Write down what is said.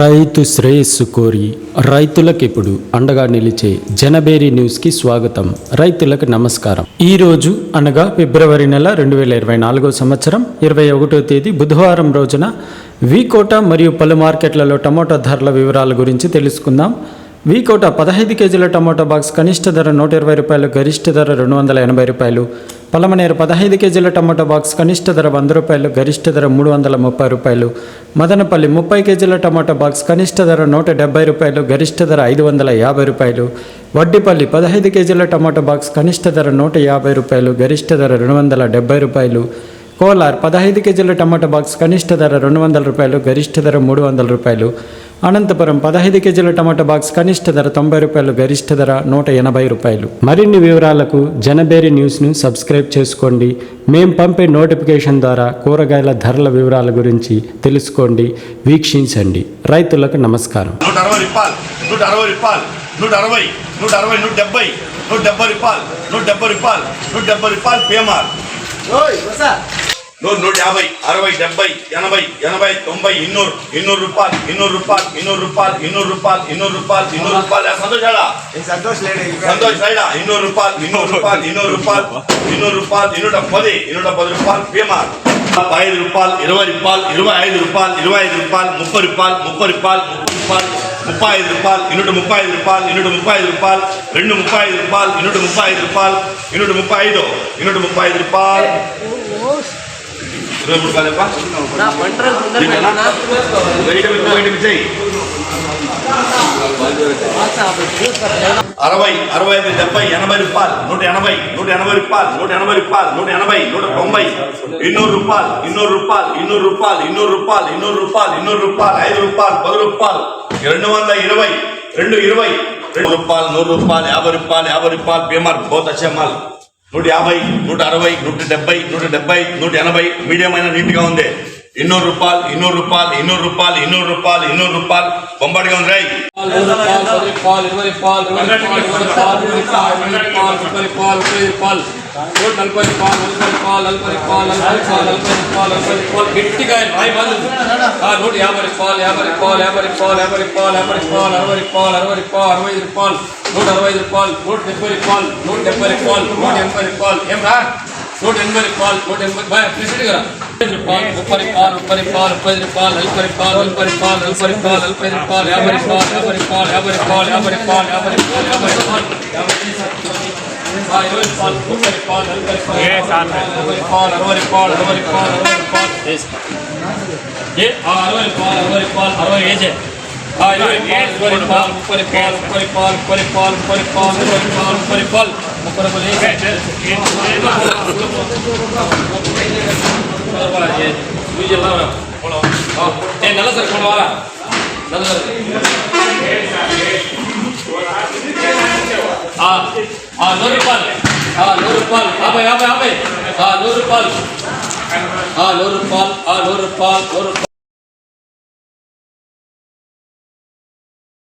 రైతు శ్రేయస్సు కోరి రైతులకు ఇప్పుడు అండగా నిలిచే జనబేరి న్యూస్కి స్వాగతం. రైతులకు నమస్కారం. ఈ రోజు అనగా ఫిబ్రవరి నెల రెండు వేల ఇరవై నాలుగో సంవత్సరం ఇరవై ఒకటో తేదీ బుధవారం రోజున వీకోట మరియు పలు మార్కెట్లలో టమోటా ధరల వివరాల గురించి తెలుసుకుందాం. వీకోట పదహైదు కేజీల టమోటా బాక్స్ కనిష్ట ధర నూట ఇరవై రూపాయలు గరిష్ట ధర రెండు వందల ఎనభై రూపాయలు పలమనేరు పదహైదు కేజీల టమాటో బాక్స్ కనిష్ట ధర వంద రూపాయలు గరిష్ట ధర మూడు వందల ముప్పై రూపాయలు. మదనపల్లి ముప్పై కేజీల టమాటో బాక్స్ కనిష్ట ధర నూట డెబ్బై రూపాయలు గరిష్ట ధర ఐదు వందల యాభై రూపాయలు. వడ్డిపల్లి పదహైదు కేజీల టమాటో బాక్స్ కనిష్ట ధర నూట యాభై రూపాయలు గరిష్ట ధర రెండు వందల డెబ్బై రూపాయలు. కోలార్ పదహైదు కేజీల టమాటా బాక్స్ కనిష్ట ధర రెండు వందల రూపాయలు గరిష్ట ధర మూడు వందల రూపాయలు. అనంతపురం పదహైదు కేజీల టమాటా బాక్స్ కనిష్ట ధర తొంభై రూపాయలు గరిష్ట ధర నూట ఎనభై రూపాయలు. మరిన్ని వివరాలకు జనబేరి న్యూస్ను సబ్స్క్రైబ్ చేసుకోండి. మేం పంపే నోటిఫికేషన్ ద్వారా కూరగాయల ధరల వివరాల గురించి తెలుసుకోండి వీక్షించండి. రైతులకు నమస్కారం. నూట అరవై రూపాయలు నూట అరవై రూపాయలు నూట అరవై నూట అరవై నూట డెబ్బై నూట డెబ్బై రూపాయలు నూట డెబ్బై రూపాయలు నూట డెబ్బై రూపాయలు పిఎంఆర్ నూరు నూట యాభై అరవై డెబ్బై ఎనభై ఎనభై తొంభై ఇన్నూరు ఇన్నూరు రూపాయలు ఇన్నూరు రూపాయలు ఇన్నూరు రూపాయలు ఇన్నూరు రూపాయలు ఇన్నూరు రూపాయలు ఇన్నూరు రూపాయలు ఏ సంతోషాడా సంతోష్ లేడు సంతోష్ రైడా ఇన్నూరు రూపాయలు ఇన్నూరు రూపాయలు ఇన్నూరు రూపాయలు ఇన్నూరు రూపాయలు ఇన్నూట పది ఇన్నూట పది రూపాయలు పిఎంఆర్ ఐదు రూపాయలు ఇరవై రూపాయలు ఇరవై ఐదు రూపాయలు ఇరవై ఐదు రూపాయలు ముప్పై రూపాయలు ముప్పై రూపాయలు ముప్పై రూపాయలు ముప్పై ఐదు రూపాయలు ఇన్నూట ముప్పై ఐదు రూపాయలు ఇన్నూట ముప్పై ఐదు రూపాయలు రెండు ముప్పై ఐదు రూపాయలు ఇన్నూట ముప్పై ఐదు రూపాయలు ఇన్నూట ముప్పై ఐదు ఇన్నూట ముప్పై ఐదు రూపాయలు ఇరవై మూడు. అరవై అరవై ఐదు డెబ్బై ఎనభై రూపాయలు నూట ఎనభై నూట ఎనభై రూపాయలు నూట ఎనభై రూపాయలు నూట ఎనభై నూట తొంభై ఇన్నూరు రూపాయలు ఇన్నూరు రూపాయలు ఇన్నూరు రూపాయలు ఇన్నూరు రూపాయలు ఇన్నూరు రూపాయలు ఇన్నూరు రూపాయలు ఐదు రూపాయలు పది రూపాయలు రెండు వందల ఇరవై రెండు ఇరవై రెండు రూపాయలు నూరు రూపాయలు యాభై రూపాయలు యాభై రూపాయలు బీమార్ బోత్ అచ్చే మాల్. నూట యాభై నూట అరవై నూట డెబ్బై నూట డెబ్బై నూట ఎనభై మీడియం అయినా నీట్గా ఉంది ఇన్నూరు రూపాయలు ఇన్నూరు రూపాయలు ఇన్నూరు రూపాయలు ఇన్నూరు రూపాయలు ఇన్నూరు రూపాయలు బొంబాటిగా ఉంది రై పాల్ ఇరవై పాల్ ఇరవై పాల్ ఇరవై పాల్ ఇరవై పాల్ ఇరవై పాల్ ముప్పై పాల్ ముప్పై పాల్ నూట నలభై పాల్ నలభై పాల్ నలభై పాల్ నలభై పాల్ నలభై పాల్ నలభై పాల్ గట్టిగా రాయి బంధు నూట యాభై పాల్ యాభై పాల్ యాభై పాల్ యాభై పాల్ యాభై పాల్ అరవై పాల్ అరవై పాల్ అరవై ఐదు పాల్ నూట అరవై ఐదు పాల్ నూట డెబ్బై పాల్ నూట డెబ్బై పాల్ నూట ఎనభై పాల్ ఏం రా నూట ఎనభై పాల్ నూట ఎనభై బాయ్ ప్రెసిడెంట్ గారా పాల్ ముప్పై పాల్ ముప్పై పాల్ ముప్పై పాల్ నలభై పాల్ నలభై పాల్ నలభై పాల్ నలభై పాల్ యాభై పాల్ యాభై పాల్ యాభై పాల్ యాభై పాల్ యాభై పాల్ యాభై పాల్ ఆ, ఇరవై పాల్ ముప్పై పాల్ నలభై పాల్ యాభై పాల్ அருவரிப்பால் கூட்டரிப்பால் அருவரிப்பால் அருவரிப்பால் அருவரிப்பால் அருவரிப்பால் அருவரிப்பால் ஏ அருவரிப்பால் அருவரிப்பால் அருவரி ஏஜே முப்பரிப்பால் முப்பரிப்பால் முப்பரிப்பால் முப்பரிப்பால் முப்பரிப்பால் முப்பரிப்பால் முப்பரிப்பால் முப்பரிப்பால் ஏ நல்லா சார் கொண்டு வரா நல்லா சார் ஆ ఆ నూరు రూపాయలు ఆ నూరు రూపాయలు యాభై యాభై యాభై ఆ నూరు రూపాయలు ఆ నూరు రూపాయలు ఆ నూరు రూపాయలు నూరు రూపాయలు